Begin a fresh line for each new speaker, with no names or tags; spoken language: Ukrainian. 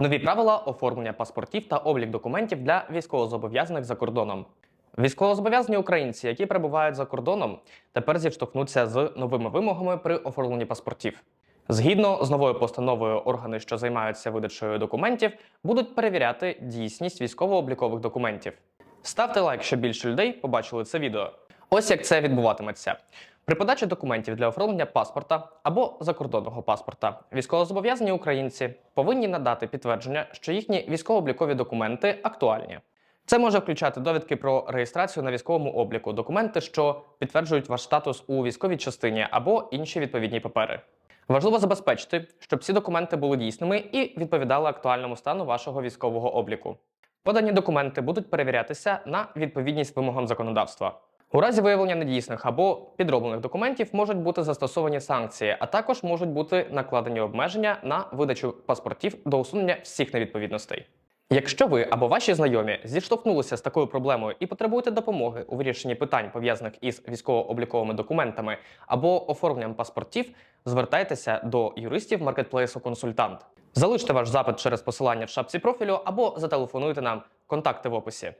Нові правила оформлення паспортів та облік документів для військовозобов'язаних за кордоном. Військовозобов'язані українці, які перебувають за кордоном, тепер зіштовхнуться з новими вимогами при оформленні паспортів. Згідно з новою постановою, органи, що займаються видачею документів, будуть перевіряти дійсність військово-облікових документів. Ставте лайк, щоб більше людей побачили це відео. Ось як це відбуватиметься. При подачі документів для оформлення паспорта або закордонного паспорта військовозобов'язані українці повинні надати підтвердження, що їхні військово-облікові документи актуальні. Це може включати довідки про реєстрацію на військовому обліку, документи, що підтверджують ваш статус у військовій частині або інші відповідні папери. Важливо забезпечити, щоб ці документи були дійсними і відповідали актуальному стану вашого військового обліку. Подані документи будуть перевірятися на відповідність вимогам законодавства. У разі виявлення недійсних або підроблених документів можуть бути застосовані санкції, а також можуть бути накладені обмеження на видачу паспортів до усунення всіх невідповідностей. Якщо ви або ваші знайомі зіштовхнулися з такою проблемою і потребуєте допомоги у вирішенні питань, пов'язаних із військово-обліковими документами або оформленням паспортів, звертайтеся до юристів маркетплейсу Консультант. Залиште ваш запит через посилання в шапці профілю або зателефонуйте нам. Контакти в описі.